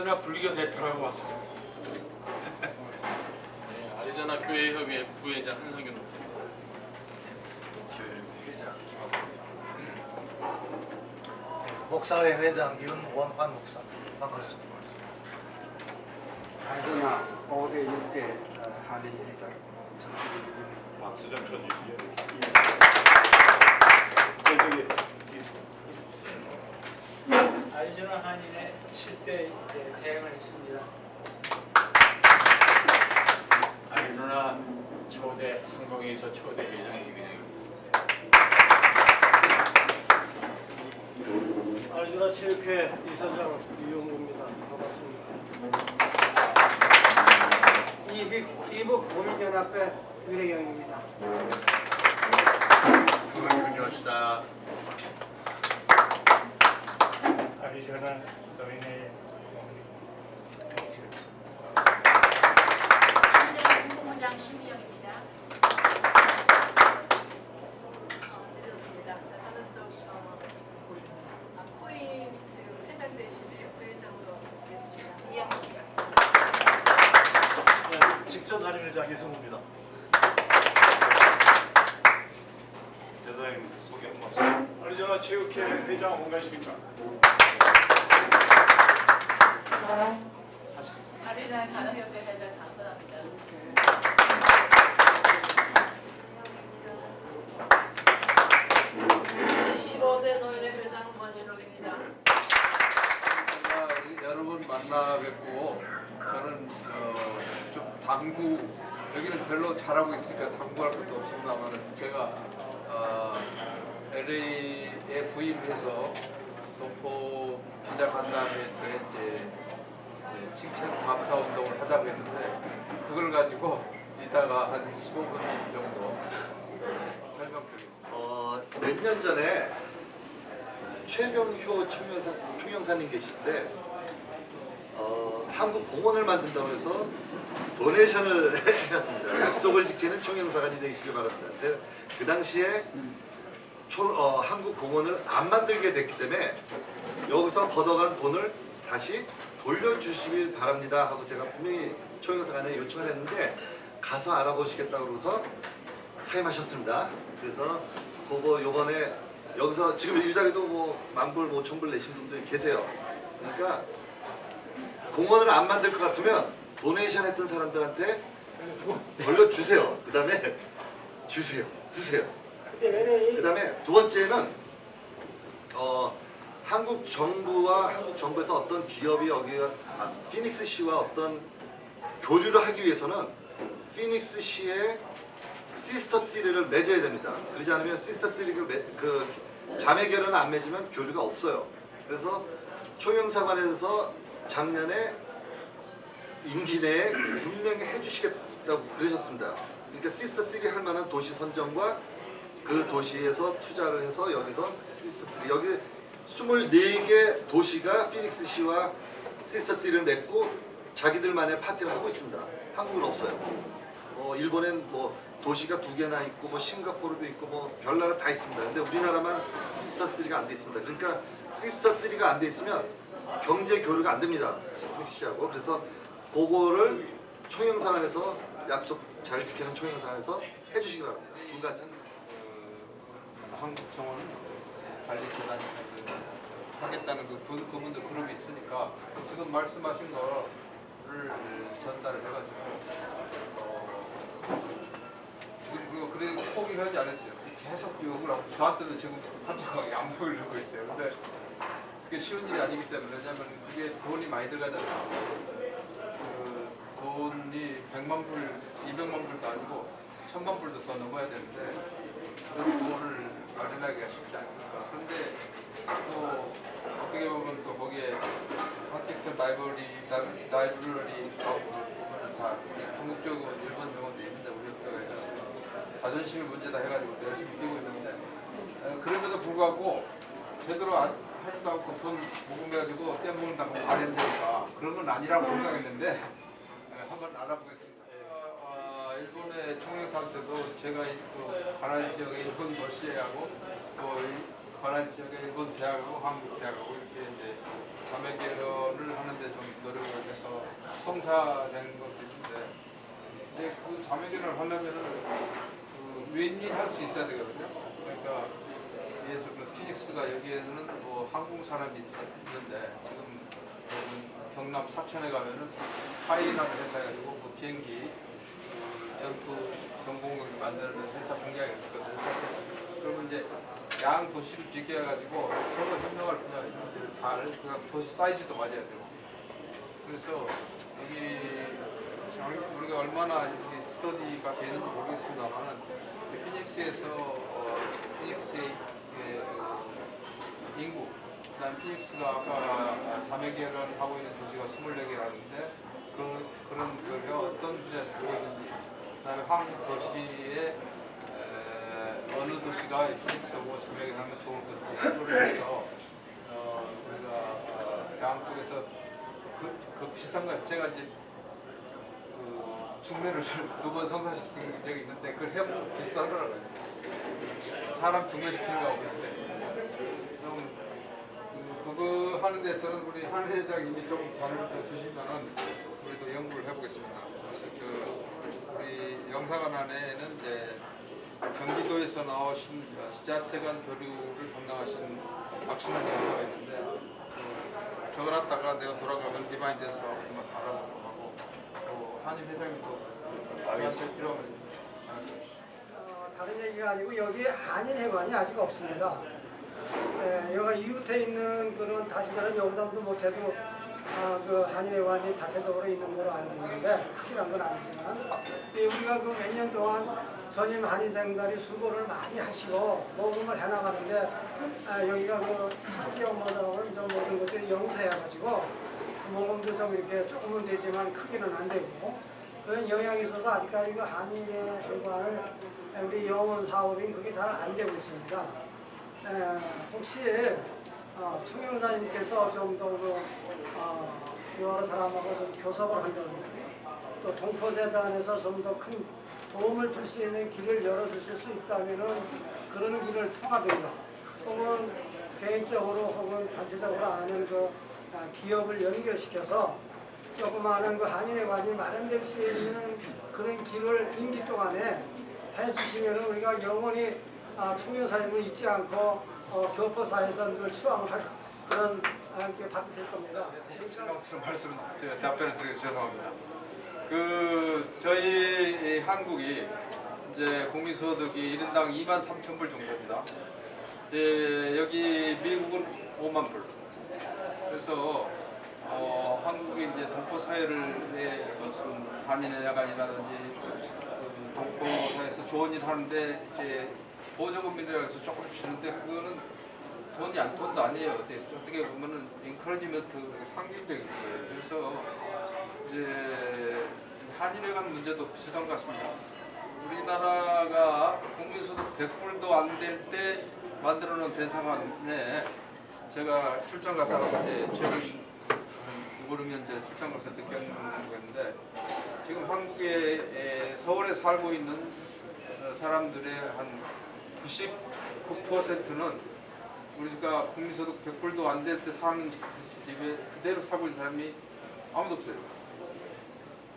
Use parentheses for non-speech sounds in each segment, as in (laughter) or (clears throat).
아리조나 불교 대표라고 왔습니다. 네, 아리조나 교회 협의회 부회장 한성균 목사입니다. 회장. 목사회 회장 윤원환 목사 반갑습니다. 아리조나 5대 6대 한인 회장 박수 좀 쳐주시죠. 저기 아리조나 한인의 10대 대행을 했습니다. 아리조나 초대 상봉에서 초대 회장 이근영 아리조나 체육회 이사장 이용구입니다. 반갑습니다. 이북 이북 도민연합회 유래경입니다. 김원균이었다. 아리조 나 노인의 본부장 신미영입니다. 어, 늦었습니다. 저는 좀 어, 아, 코인 지금 회장 대신에 부회장으로 전직했습니다. 이양입니다. 직전 할인 회장 이승우입니다. 대사님 소개 한번 하세요. 아리조나 체육회 회장 홍관식입니다. 아리조나 가정협회 회장 강건합니다. 15대 노인의 회장 권신옥입니다. 제가 여러분 만나 뵙고 저는 어, 좀 당구 여기는 별로 잘하고 있으니까 당구할 것도 없습니다만 제가 어, LA에 부임해서 동포 시작한 다음에 이제 칭찬 감사 운동을 하자고 했는데 그걸 가지고 이따가 한 15분 정도 설명드리겠습니다. 어, 몇 년 전에 최병효 총영사, 총영사님 계실 때 어, 한국 공원을 만든다고 해서 도네이션을 (laughs) 해갔습니다. 약속을 지키는 총영사관이 되시길 바랍니다. 그 당시에 초, 어, 한국 공원을 안 만들게 됐기 때문에 여기서 걷어간 돈을 다시 돌려주시길 바랍니다 하고 제가 분명히 총영사관에 요청을 했는데 가서 알아보시겠다고 그러서 사임하셨습니다. 그래서 그거 요번에 여기서 지금 이 자리도 뭐 만불 뭐 천불 내신 분들이 계세요. 그러니까 공원을 안 만들 것 같으면 도네이션 했던 사람들한테 돌려주세요. 그 다음에 주세요. 주세요. 그 다음에 두 번째는 어, 한국 정부와 한국 정부에서 어떤 기업이 여기 아, 피닉스 시와 어떤 교류를 하기 위해서는 피닉스 시의 시스터 시리를 맺어야 됩니다. 그러지 않으면 시스터 시리를 맺, 그 자매 결혼을 안 맺으면 교류가 없어요. 그래서 총영사관에서 작년에 임기 내에 분명히 해주시겠다고 그러셨습니다. 그러니까 시스터 시리 할 만한 도시 선정과 그 도시에서 투자를 해서 여기서 시스터 시리 여기 24개 도시가 피닉스 시와 시스터 시리를 맺고 자기들만의 파티를 하고 있습니다. 한국은 없어요. 어, 일본엔 뭐 도시가 두 개나 있고 뭐 싱가포르도 있고 뭐 별나라 다 있습니다. 근데 우리나라만 시스터 3가 안 돼 있습니다. 그러니까 시스터 3가 안 돼 있으면 경제 교류가 안 됩니다. 피닉시하고 그래서 그거를 총영상안에서 약속 잘 지키는 총영상안에서 해주시기 바랍니다. 두 가지. 그 한국 정원은 관리 재단 하겠다는 그 그- 그분들 그룹이 있으니까 지금 말씀하신 거를 전달을 해가지고 어, 그리고 그래 포기를 하지 않았어요. 계속 욕을 하고 저한테도 지금 한창 (laughs) 양보를 하고 있어요. 근데 그게 쉬운 일이 아니기 때문에 왜냐면 그게 돈이 많이 들어가잖아요. 그 돈이 100만 불, 200만 불도 아니고 1000만 불도 더 넘어야 되는데 그 돈을 마련하기가 쉽지 않으니까. 그런데 또 어떻게 보면 또 거기에 헌팅턴 라이브러리, 라- 라이브러리 보면 다 중국적으로 일본 정원도 있는데 우리 학교가 자존심이 문제다 해가지고 또 열심히 뛰고 있는데 어, 그럼에도 불구하고 제대로 안, 하지도 않고 돈 모금해가지고 떼먹는다고 말했으니까 그런 건 아니라고 생각했는데 어, 한번 알아보겠습니다. 어, 일본의 총영사한테도 제가 이- 또 가나리 지역의 일본 도시하고 또 이- 관할 지역에 일본 대학하고 한국 대학하고 이렇게 이제 자매 결혼을 하는데 좀 노력을 해서 성사된 것도 있는데 이제 그 자매 결혼을 하려면은 그 윈윈할 수 있어야 되거든요. 그러니까 예를 들어 그 피닉스가 여기에는 뭐 한국 사람이 있- 있는데 지금 그 경남 사천에 가면은 파이라는 회사 가지고 뭐 비행기 그 전투 전공을 만드는 회사 공장이 있거든요. 그러면 이제 양 도시를 비교해가지고 서로 협력할 분야 이런 잘 그다음 도시 사이즈도 맞아야 되고. 그래서 여기 장- 우리가 얼마나 이게 스터디가 되는지 모르겠습니다만은 피닉스에서 어, 피닉스의 예, 그 인구 그다음 피닉스가 아까 자매 계열을 하고 있는 도시가 24개라는데 그, 그런 그가 어떤 분야에서 하고 있는지 그다음에 한국 도시의 에, 어느 도시가 피닉스하고 자매 계열하면 좋을 것인지 그거를 해서 어, 우리가 어, 양쪽에서 그, 그 비슷한 거 제가 이제 그 중매를 (laughs) 두 번 성사시킨 적이 있는데 그걸 해보면 비슷한 거라고요. 사람 중매시키는 거하고 비슷해. 좀 그, 그거 하는 데서는 우리 한 회장님이 좀 자료를 더 주시면은 우리도 연구를 해보겠습니다. 그래서 그 우리 영사관 안에는 이제 경기도에서 나오신 지자체 간 교류를 담당하신 박신환 영사가 있는데 그 적어놨다가 내가 돌아가면 리마인드에서 한번 알아보도록 하고 또 한임 회장님도 알겠습니다. 필요하면 전화주십시오. 어, 다른 얘기가 아니고 여기 한인 회관이 아직 없습니다. 예, 여기 이웃에 있는 그런 다시 다른 여부담도 못해도 아, 그 한인회관이 자체적으로 있는 걸로 알고 있는데 크게한 건 아니지만 이 우리가 그 몇 년 동안 전임 한인생들이 수고를 많이 하시고 모금을 해나가는데 아, 여기가 그 모자를 좀 모든 것들이 영세해가지고 모금도 좀 이렇게 조금은 되지만 크게는 안 되고 그런 영향이 있어서 아직까지 그 한인의 회관을 우리 영원 사업인 그게 잘 안 되고 있습니다. 에, 혹시 어, 총영사님께서 좀더 어, 여러 사람하고 좀 교섭을 한다든지 또 동포재단에서 좀 더 큰 도움을 줄 수 있는 길을 열어주실 수 있다면은 그런 길을 통하든가 혹은 개인적으로 혹은 단체적으로 아는 그 아, 기업을 연결시켜서 조그마한 그 한인회관이 마련될 수 있는 그런 길을 임기 동안에 해주시면 우리가 영원히 아, 총연사님을 잊지 않고 어, 교포사에서 늘 추앙을 할 그런 아, 이렇게 받으실 겁니다. 실망스러운 말씀 제가 답변을 드리기 죄송합니다. 그 저희 이 한국이 이제 국민소득이 1인당 2만 3천 불 정도입니다. 예, 여기 미국은 5만 불. 그래서 어, 한국이 이제 동포 사회를 내 무슨 한인의 야간이라든지 그 동포 사회에서 좋은 일 하는데 이제 보조금이라고 해서 조금씩 주는데 그거는 돈이 안 돈도 아니에요. 어떻게 보면은 인커리지먼트 상징적인 거예요. 그래서 이제 한인회관 문제도 비슷한 것 같습니다. 우리나라가 국민소득 100불도 안 될 때 만들어 놓은 대사관에 제가 출장 가서 이제 최근 한 5, 6년 전에 출장 가서 느꼈는 거였는데 지금 한국에 에, 서울에 살고 있는 어, 사람들의 한 99%는 우리가 국민소득 100불도 안 될 때 사는 집에 그대로 살고 있는 사람이 아무도 없어요.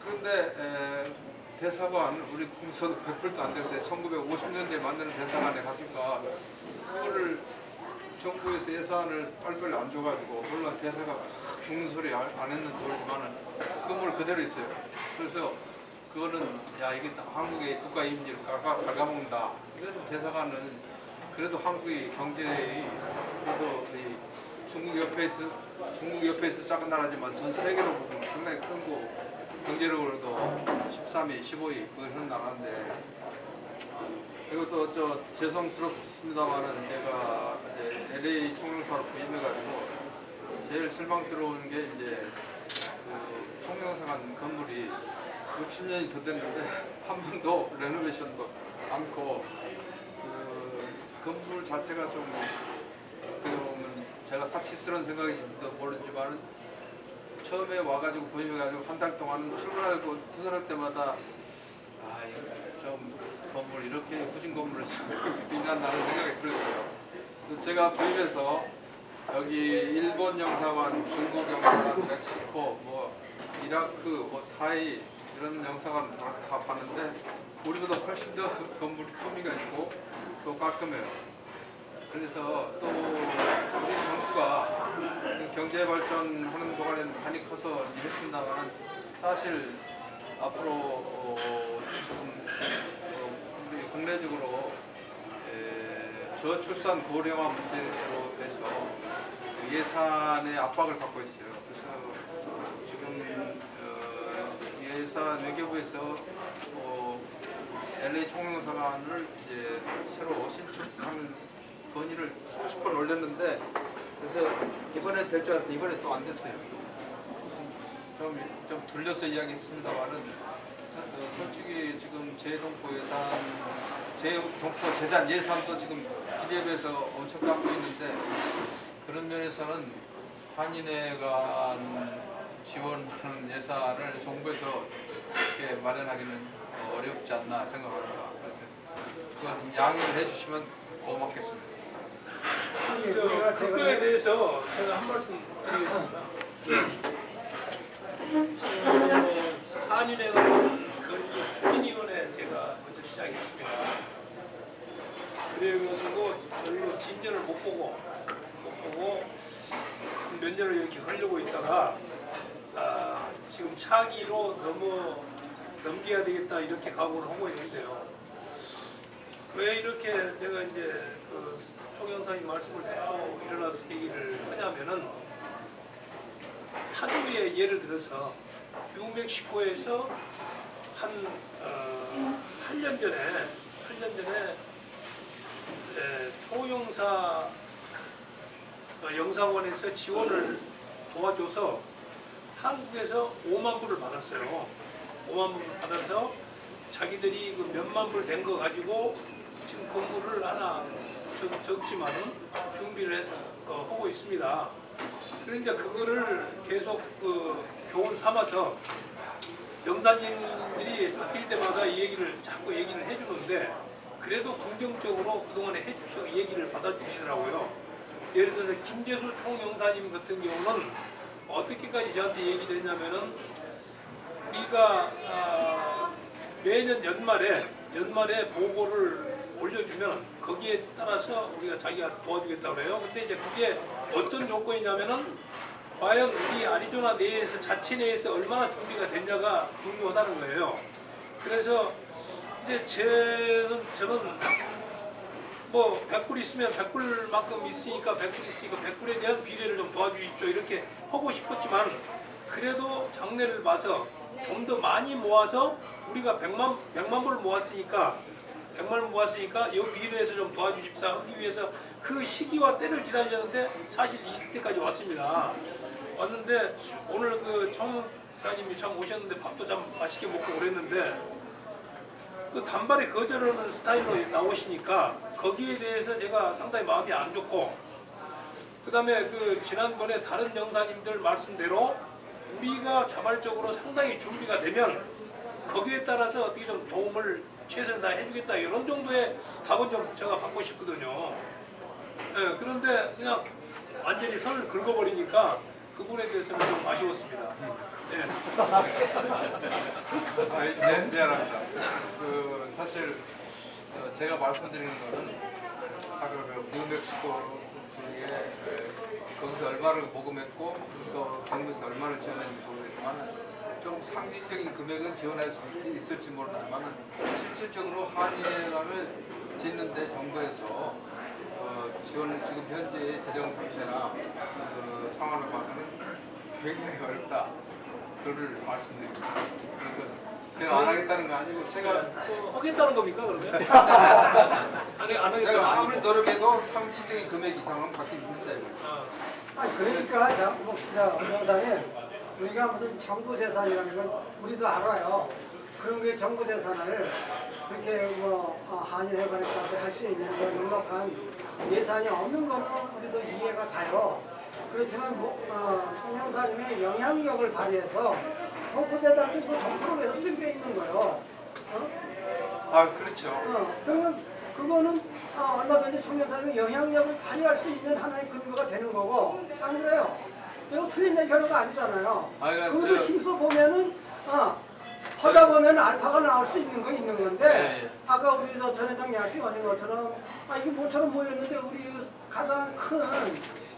그런데 에, 대사관 우리 국민소득 100불도 안될때 1950년대에 만드는 대사관에 갔으니까 그거를 정부에서 예산을 빨리빨리 안 줘가지고 물론 대사가 막 죽는 소리 안안 했는 돌지만은 건물 그대로 있어요. 그래서 그거는 야 이게 한국의 국가 이미지를 갉아, 갉아먹는다. 이건 대사관은 그래도 한국의 경제의 그래도 이 중국 옆에 있어 중국 옆에 있어 작은 나라지만 전 세계로 보면 굉장히 큰고 경제력으로도 13위, 15위 그런 나라인데 그리고 또 저 죄송스럽습니다만은 제가 이제 LA 총영사로 부임해가지고 제일 실망스러운 게 이제 그 총영사관 건물이 60년이 더 됐는데 (laughs) 한 번도 레노베이션도 않고 그 건물 자체가 좀 어떻게 보면 제가 사치스러운 생각인지도 모르지만 처음에 와가지고 부임해가지고 한 달 동안 출근하고 퇴근할 때마다 아 이거 좀 건물 이렇게 후진 건물을 나는 생각이 들었어요. 그 제가 부임해서 여기 일본 영사관, 중국 영사관, 멕시코, 뭐 이라크, 뭐 타이 이런 영사관 다 봤는데 우리보다 훨씬 더 (laughs) 건물이 품위가 있고 또 깔끔해요. 그래서 또 우리 정부가 그 경제 발전하는 동안에는 많이 커서 일했습니다만 사실 앞으로 어, 지금 어, 우리 국내적으로 에, 저출산 고령화 문제로 해서 그 예산의 압박을 받고 있어요. 그래서 지금 어, 예산 외교부에서 어, LA 총영사관을 이제 새로 신축하는 건의를 수십 번 올렸는데 그래서 이번에 될 줄 알았더니 이번에 또 안 됐어요. 좀, 좀 돌려서 이야기했습니다만은 어, 솔직히 지금 재동포 예산, 재동포 재단 예산도 지금 기재부에서 엄청 깎고 있는데 그런 면에서는 한인회관 지원하는 예산을 정부에서 이렇게 마련하기는 어, 어렵지 않나 생각합니다. 그래서 그건 양해를 해주시면 고맙겠습니다. 저 국권에 대해서 제가 한 말씀 드리겠습니다. 저 한인회관 건립 추진위원회 제가 먼저 시작했습니다. 그래가지고 별로 진전을 못 보고 못 보고 몇 년을 이렇게 하려고 있다가 아, 지금 차기로 넘어 넘겨야 되겠다 이렇게 각오를 하고 있는데요. 왜 이렇게 제가 이제 그 총영사님 말씀을 듣고 일어나서 얘기를 하냐면은 하루에 예를 들어서 뉴멕시코에서 한 어, 8년 전에 8년 전에 에, 총영사 어, 영사원에서 지원을 도와줘서 한국에서 5만 불을 받았어요. 5만 불을 받아서 자기들이 그 몇만 불 된 거 가지고 지금 건물을 하나 적, 적지만은 준비를 해서 어, 하고 있습니다. 그래서 이제 그거를 계속 그 교훈 삼아서 영사님들이 바뀔 때마다 이 얘기를 자꾸 얘기를 해주는데 그래도 긍정적으로 그동안에 해주셔 얘기를 받아주시더라고요. 예를 들어서 김재수 총영사님 같은 경우는 어떻게까지 저한테 얘기를 했냐면은 우리가 아, 매년 연말에 연말에 보고를 올려주면 거기에 따라서 우리가 자기가 도와주겠다고 그래요. 근데 이제 그게 어떤 조건이냐면은 과연 우리 아리조나 내에서 자체 내에서 얼마나 준비가 됐냐가 중요하다는 거예요. 그래서 이제 저는 저는 뭐 100불 있으면 100불만큼 있으니까 100불 있으니까 100불에 대한 비례를 좀 도와주십시오 이렇게 하고 싶었지만 그래도 장래를 봐서 좀 더 많이 모아서 우리가 100만 100만 불 모았으니까 100만 불 모았으니까 이 비례에서 좀 도와주십사 하기 위해서 그 시기와 때를 기다렸는데 사실 이때까지 왔습니다. 왔는데 오늘 그 청사님이 참 오셨는데 밥도 참 맛있게 먹고 그랬는데 그 단발에 거절하는 스타일로 나오시니까 거기에 대해서 제가 상당히 마음이 안 좋고 그 다음에 그 지난번에 다른 영사님들 말씀대로 우리가 자발적으로 상당히 준비가 되면 거기에 따라서 어떻게 좀 도움을 최선을 다 해주겠다 이런 정도의 답은 좀 제가 받고 싶거든요. 예, 그런데 그냥 완전히 선을 긁어버리니까 그분에 대해서는 좀 아쉬웠습니다. 예. 아, 네, 미안합니다. 그 사실 어, 제가 말씀드리는 거는 아까 그 뉴멕시코 쪽에 에, 거기서 얼마를 모금했고 또 정부에서 얼마를 지원했는지 모르겠지만 좀 상징적인 금액은 지원할 수 있- 있을지 모르지만 실질적으로 한인회관을 짓는데 정부에서 어, 지원 지금 현재의 재정 상태나 그 상황을 봐서는 굉장히 어렵다. 그를 말씀드립니다. 그래서 제가 안 하겠다는 거 아니고 제가 어, 하겠다는 겁니까 그러면? (laughs) 안, 해- 안 하겠다는 내가 거 아무리 아니고? 노력해도 상징적인 금액 이상은 받기 힘들다. 아니 그러니까 자, 뭐, 자, 영상에 우리가 무슨 정부 재산이라는 건 우리도 알아요. 그런 게 정부 재산을 그렇게 뭐 어, 한일회관에까지 할 수 있는 그런 넉넉한 예산이 없는 거는 우리도 이해가 가요. 그렇지만 뭐, 어, 총영사님의 영향력을 발휘해서 동포재단도 그 동포를 위해서 쓴게 있는 거예요. 어? 아 그렇죠. 어, 그러면 그거는 어, 얼마든지 총영사님의 영향력을 발휘할 수 있는 하나의 근거가 되는 거고 안 그래요? 이거 틀린 얘기 하는 거 아니잖아요. 그것도 저- 심서 보면은 어, 하다 보면 알파가 나올 수 있는 거 있는 건데 네, 예. 아까 우리 저 전회장 말씀하신 것처럼 아 이게 뭐처럼 보였는데 우리 가장 큰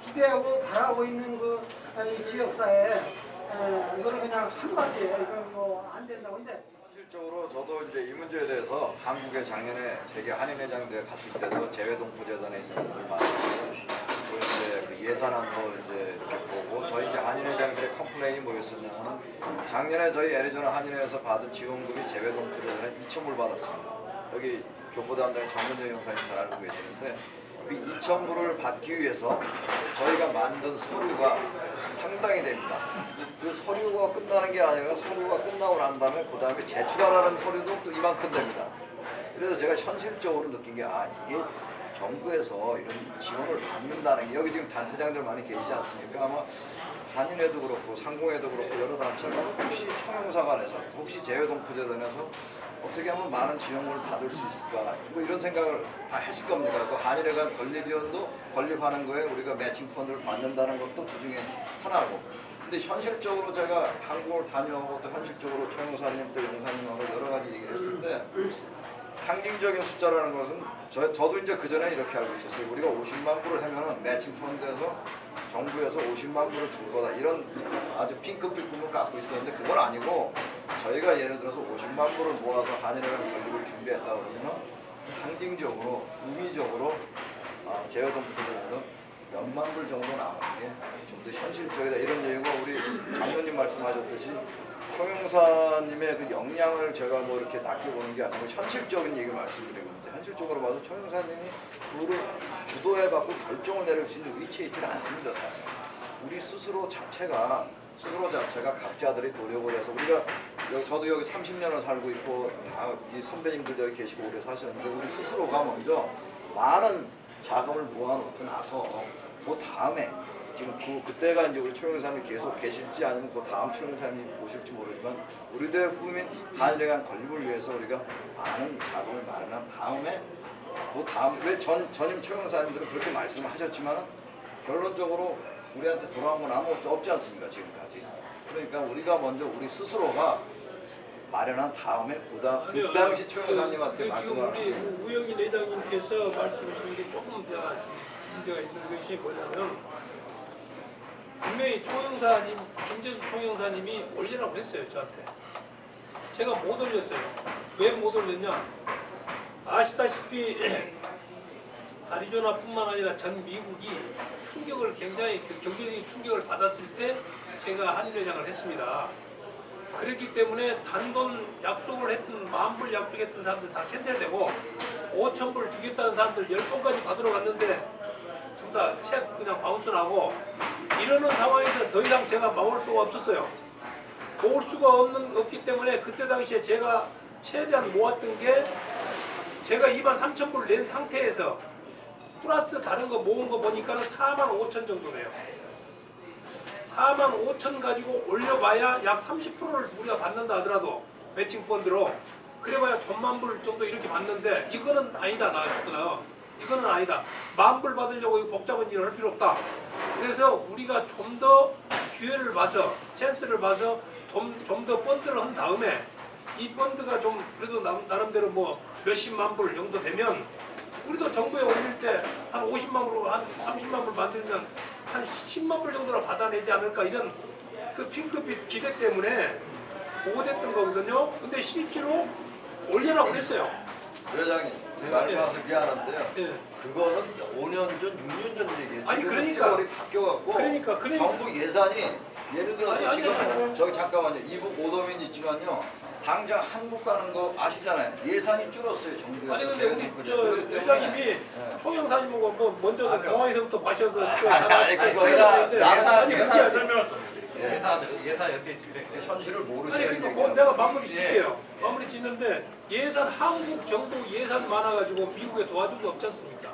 기대하고 바라고 있는 그 아, 이 지역사회 에, 이거를 그냥 한마디에 이거 뭐안 된다고 근데 실질적으로 저도 이제 이 문제에 대해서 한국에 작년에 세계 한인회장대회 갔을 때도 재외동포재단에 있는 분들 또 이제 그 예산안도 이제 이렇게 보고 저희 이제 한인회장들의 컴플레인이 뭐였었냐면 작년에 저희 애리조나 한인회에서 받은 지원금이 재외동포재단에 2천불 받았습니다. 여기 교포단장 정문정 형사님 잘 알고 계시는데 그 2천불을 받기 위해서 저희가 만든 서류가 상당히 됩니다. 그 서류가 끝나는 게 아니라 서류가 끝나고 난 다음에 그 다음에 제출하라는 서류도 또 이만큼 됩니다. 그래서 제가 현실적으로 느낀 게 아 이게 정부에서 이런 지원을 받는다는 게 여기 지금 단체장들 많이 계시지 않습니까? 아마 한인회도 그렇고 상공회도 그렇고 여러 단체가 혹시 총영사관에서 혹시 재외동포재단에서 어떻게 하면 많은 지원을 받을 수 있을까 뭐 이런 생각을 다 했을 겁니다. 그 한인회관 건립위원도 건립하는 거에 우리가 매칭 펀드를 받는다는 것도 그 중에 하나고 근데 현실적으로 제가 한국을 다녀오고 또 현실적으로 총영사님 또 영사님하고 여러 가지 얘기를 했을 때 상징적인 숫자라는 것은 저, 저도 이제 그전에 이렇게 알고 있었어요. 우리가 50만 불을 하면은 매칭 펀드에서 정부에서 50만 불을 줄 거다. 이런 아주 핑크빛 꿈을 갖고 있었는데 그건 아니고 저희가 예를 들어서 50만 불을 모아서 한일회관 건립을 준비했다 그러면 상징적으로 의미적으로 아, 재외동포들에서 몇만 불 정도 나오는 게 좀 더 현실적이다 이런 얘기고 우리 장로님 말씀하셨듯이 총영사님의 그 역량을 제가 뭐 이렇게 낮게 보는 게 아니고 현실적인 얘기를 말씀드리고 있는데 현실적으로 봐서 총영사님이 그거를 주도해갖고 결정을 내릴 수 있는 위치에 있지는 않습니다 사실. 우리 스스로 자체가 스스로 자체가 각자들이 노력을 해서 우리가 여기, 저도 여기 30년을 살고 있고 다 이 선배님들도 여기 계시고 오래 사셨는데 우리 스스로가 먼저 많은 자금을 모아놓고 나서 그 다음에 지금 그 그때가 이제 우리 초영사님이 계속 계실지 아니면 그 다음 초영사님이 오실지 모르지만 우리들의 꿈인 한일회관 건립을 위해서 우리가 많은 자금을 마련한 다음에 그 다음 왜 전 전임 초영사님들은 그렇게 말씀을 하셨지만 결론적으로 우리한테 돌아온 건 아무것도 없지 않습니까 지금까지? 그러니까 우리가 먼저 우리 스스로가 마련한 다음에 그다음 그 아니요, 당시 그, 초영사님한테 그 지금 말씀을 우리 우영인 회장님께서 말씀하시는 게 조금 제가 문제가 있는 것이 뭐냐면 분명히 총영사님 김재수 총영사님이 올리라고 했어요 저한테. 제가 못 올렸어요. 왜 못 올렸냐? 아시다시피 (clears throat) 아리조나뿐만 아니라 전 미국이 충격을 굉장히 그 경제적인 충격을 받았을 때 제가 한일회장을 했습니다. 그랬기 때문에 단돈 약속을 했던 만불 약속했던 사람들 다 캔슬되고 5천 불 주겠다는 사람들 10번까지 받으러 갔는데 전부 다 책 그냥 바운스 나고 이러는 상황에서 더 이상 제가 막을 수가 없었어요. 모을 수가 없는, 없기 때문에 그때 당시에 제가 최대한 모았던 게 제가 2만 3천 불 낸 상태에서 플러스 다른 거 모은 거 보니까 는 4만 5천 정도 돼요. 4만 5천 가지고 올려봐야 약 30%를 우리가 받는다 하더라도 매칭 펀드로 그래봐야 돈만 불 정도 이렇게 받는데 이거는 아니다 나거든요. 이거는 아니다. 만불 받으려고 이 복잡한 일을 할 필요 없다. 그래서 우리가 좀 더 기회를 봐서 찬스를 봐서 좀더 펀드를 한 다음에 이 펀드가 좀 그래도 남, 나름대로 뭐 몇십만 불 정도 되면 우리도 정부에 올릴 때 한 50만 불, 한 30만 불 만들면 한 10만 불 정도로 받아내지 않을까 이런 그 핑크빛 기대 때문에 보고됐던 거거든요. 근데 실제로 올리라고 그랬어요. 회장님 말씀하셔서 미안한데요. 예. 그거는 5년 전, 6년 전 얘기예요. 아니, 지금 그러니까. 세월이 바뀌어갖고 그러니까, 그러니까. 정부 예산이 예를 들어서 아니, 아니, 지금 아니. 저기 잠깐만요. 이북 오도민 있지만요. 당장 한국 가는 거 아시잖아요. 예산이 줄었어요. 정부에서. 아니 근데 우리 저 그렇기 때문에. 회장님이 예. 총영사님하고 뭐 먼저. 공항에서부터 마셔서 (laughs) 또 아니, 그거 저희가 제가 이제 예산 설명을 좀 예산 예산 어떻게 집행? 현실을 모르시는 아니 그러니까 얘기예요. 그 내가 마무리 짓게요. 마무리 짓는데 예산 한국 정부 예산 많아가지고 미국에 도와준 거 없지 않습니까?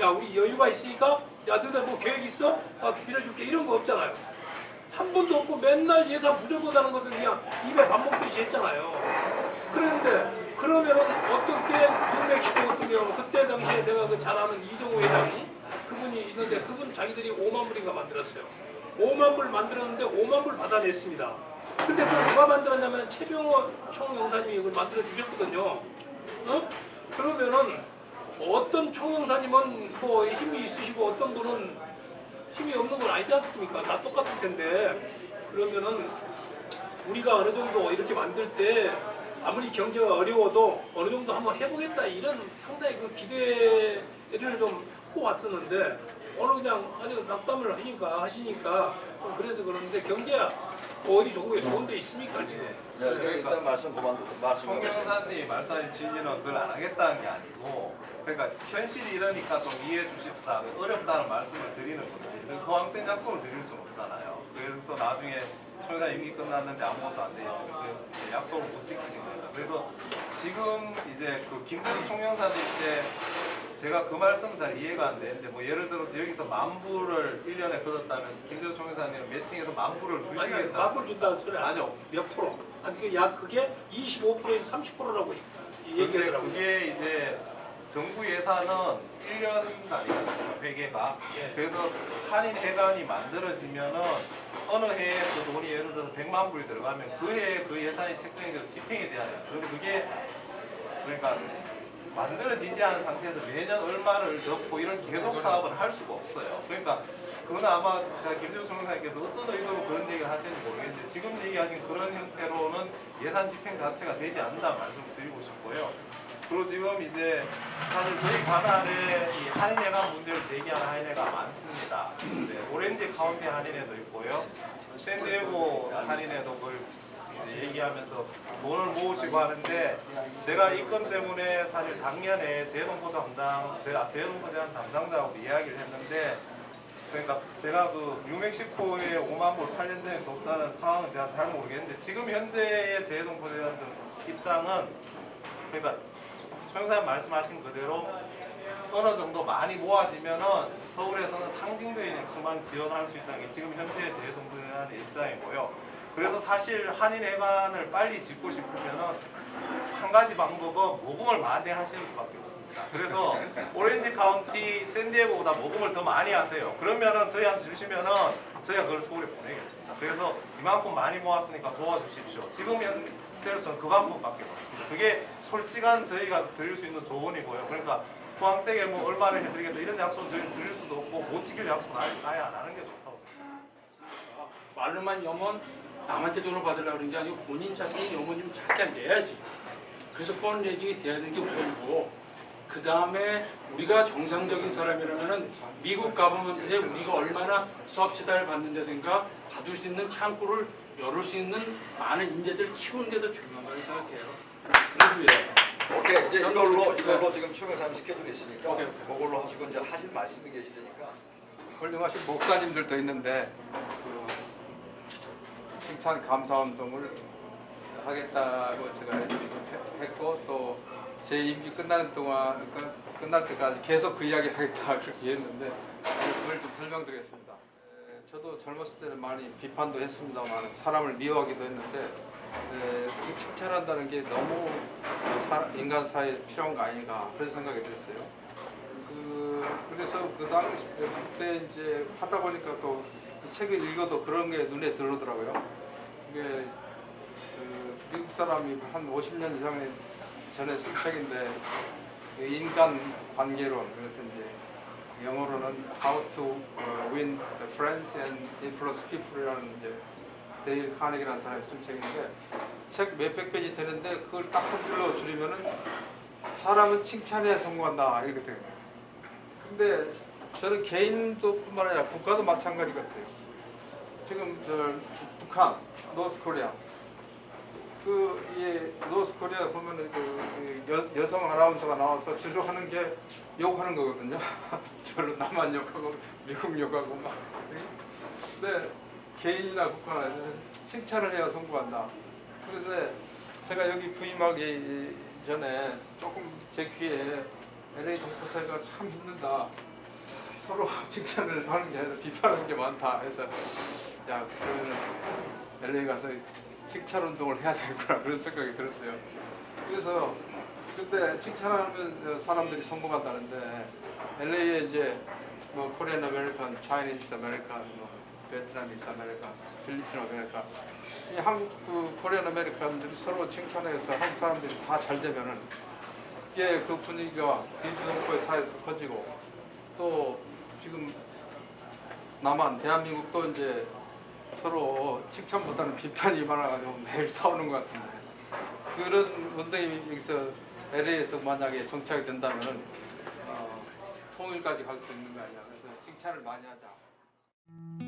야 우리 여유가 있으니까 야 너들 뭐 계획 있어? 아 빌려줄게 이런 거 없잖아요. 한 번도 없고 맨날 예산 부족하다는 것은 그냥 입에 밥 먹듯이 했잖아요. 그런데 그 그러면은 어떻게 뉴멕시코 같은 경우 그때 당시에 내가 그 잘 아는 이정호 회장 그분이 있는데 그분 자기들이 5만 불인가 만들었어요. 5만 불 만들었는데 5만 불 받아냈습니다. 근데 그걸 누가 만들었냐면 최병호 총영사님이 이걸 만들어 주셨거든요. 어? 그러면은 어떤 총영사님은 뭐 힘이 있으시고 어떤 분은 힘이 없는 건 아니지 않습니까? 다 똑같을 텐데 그러면은 우리가 어느 정도 이렇게 만들 때 아무리 경제가 어려워도 어느 정도 한번 해보겠다 이런 상당히 그 기대를 좀 하고 왔었는데 오늘 그냥 아주 낙담을 하니까 하시니까 좀 그래서 그러는데 경제야 뭐 어디 좋은 게 좋은 데 있습니까 지금? 네, 일단 말씀 그만 하세요. 총영사님 말씀하신 취지는 그걸 안 하겠다는 게 아니고 그러니까 현실이 이러니까 좀 이해해 주십사 어렵다는 말씀을 드리는 거죠. 그황된 약속을 드릴 수는 없잖아요. 그래서 나중에 총영사 임기 끝났는데 아무것도 안 돼 있으면 그 약속을 못 지키신 겁니다. 그래서 지금 이제 그 김대중 총영사님 때 제가 그 말씀 잘 이해가 안 되는데 뭐 예를 들어서 여기서 만 불을 1년에 걷었다면 김대중 총영사님은 매칭해서 만 불을 아니 주시겠다. 만불 준다는 소리 안 맞아. 몇 프로? 아니 그 약 그게 25%에서 30%라고 근데 얘기하더라고요. 그게 이제 정부 예산은 1년 단위잖아요, 회계가. 예. 그래서 한인 회관이 만들어지면은 어느 해에 그 돈이 예를 들어서 100만 불이 들어가면 그 해에 그 예산이 책정이 돼서 집행이 돼야 돼요. 근데 그게 그러니까 만들어지지 않은 상태에서 매년 얼마를 넣고 이런 계속 사업을 할 수가 없어요. 그러니까 그건 아마 제가 김대중 총장님께서 어떤 의도로 그런 얘기를 하시는지 모르겠는데 지금 얘기하신 그런 형태로는 예산 집행 자체가 되지 않는다 말씀을 드리고 싶고요. 그리고 지금 이제 사실 저희 관할에 이 할인회가 문제를 제기하는 할인회가 많습니다. 오렌지 카운티 할인회도 있고요. 샌디에고 할인회도 이제 얘기하면서 돈을 모으시고 하는데 제가 이 건 때문에 사실 작년에 재농포 담당 제가 재농포 대한 담당자하고 이야기를 했는데 그러니까 제가 그 뉴멕시코에 5만 불 8년 전에 줬다는 상황은 제가 잘 모르겠는데 지금 현재의 재농포 대한 입장은 그러니까 총영사님 말씀하신 그대로 어느 정도 많이 모아지면은 서울에서는 상징적인 액수만 지원할 수 있다는 게 지금 현재 재동부대의 입장이고요. 그래서 사실 한인회관을 빨리 짓고 싶으면은 한 가지 방법은 모금을 많이 하시는 수밖에 없습니다. 그래서 오렌지 카운티 샌디에고보다 모금을 더 많이 하세요. 그러면은 저희한테 주시면은 저희가 그걸 서울에 보내겠습니다. 그래서 이만큼 많이 모았으니까 도와주십시오. 지금 현재로서는 그 방법밖에 없습니다. 그게 솔직한 저희가 드릴 수 있는 조언이고요. 그러니까 포항댁에 뭐 얼마를 해드리겠다 이런 약속은 저희는 드릴 수도 없고 못 지킬 약속은 아예, 아예 안 하는 게 좋다고 생각합니다. 말로만 염원 남한테 돈을 받으려고 그런 게 아니고 본인 자신이 염원 좀 작게 내야지. 그래서 펀레이징이 돼야 되는 게 우선이고 그 다음에 우리가 정상적인 사람이라면은 미국 가버먼트에 우리가 얼마나 서브시다를 받는다든가 받을 수 있는 창구를 열을 수 있는 많은 인재들 키우는 게 더 중요한 거라고 생각해요. 왜? 오케이 이제 이걸로 이걸로 지금 총영사님 스케줄이 있으니까 오케이, 오케이. 그걸로 하시고 이제 하실 말씀이 계시니까 훌륭하신 목사님들도 있는데 그 칭찬 감사 운동을 하겠다고 제가 해- 했고 또 제 임기 끝나는 동안 그러니까 끝날 때까지 계속 그 이야기 하겠다 (laughs) 그렇게 했는데 그걸 좀 설명드리겠습니다. 에, 저도 젊었을 때는 많이 비판도 했습니다만 사람을 미워하기도 했는데 에, 그 칭찬한다는 게 너무 사- 인간 사회에 필요한 거 아닌가 그런 생각이 들었어요. 그 그래서 그 당시 그때 이제 하다 보니까 또그 책을 읽어도 그런 게 눈에 들어오더라고요. 이게 그 미국 사람이 한 50년 이상 전에 쓴 책인데 그 인간 관계론 그래서 이제 영어로는 How to 어, Win Friends and Influence People이라는 이제 데일 카네기라는 사람이 쓴 책인데 책 몇백 페이지 되는데 그걸 딱 한 줄로 줄이면은 사람은 칭찬해야 성공한다 이렇게 돼요. 근데 저는 개인도 뿐만 아니라 국가도 마찬가지 같아요. 지금 저 북한, 노스 코리아 그이 노스 코리아 보면은 그 여, 여성 아나운서가 나와서 주로 하는 게 욕하는 거거든요. (laughs) 별로 남한 욕하고 미국 욕하고 막. 근데 개인이나 국가나 칭찬을 해야 성공한다. 그래서 제가 여기 부임하기 전에 조금 제 귀에 LA 동포사회가 참 힘들다. 서로 (laughs) 칭찬을 하는 게 아니라 비판하는 게 많다. 그래서 야 그러면은 LA 가서 칭찬 운동을 해야 되겠구나 그런 생각이 들었어요. 그래서 근데 칭찬하면 사람들이 성공한다는데 LA에 이제 뭐 코리안 아메리칸, 차이니스 아메리칸, 뭐 베트남이스 아메리칸, 필리핀 아메리칸 이 한국 그 코리안 아메리칸들이 서로 칭찬해서 한국 사람들이 다 잘 되면은 이게 그 분위기가 비주동포의 사회에서 퍼지고 또 지금 남한 대한민국도 이제 서로 칭찬보다는 비판이 많아가지고 매일 싸우는 것 같은데 그런 운동이 여기서 LA에서 만약에 정착이 된다면 어, 통일까지 갈 수 있는 거 아니야. 그래서 칭찬을 많이 하자.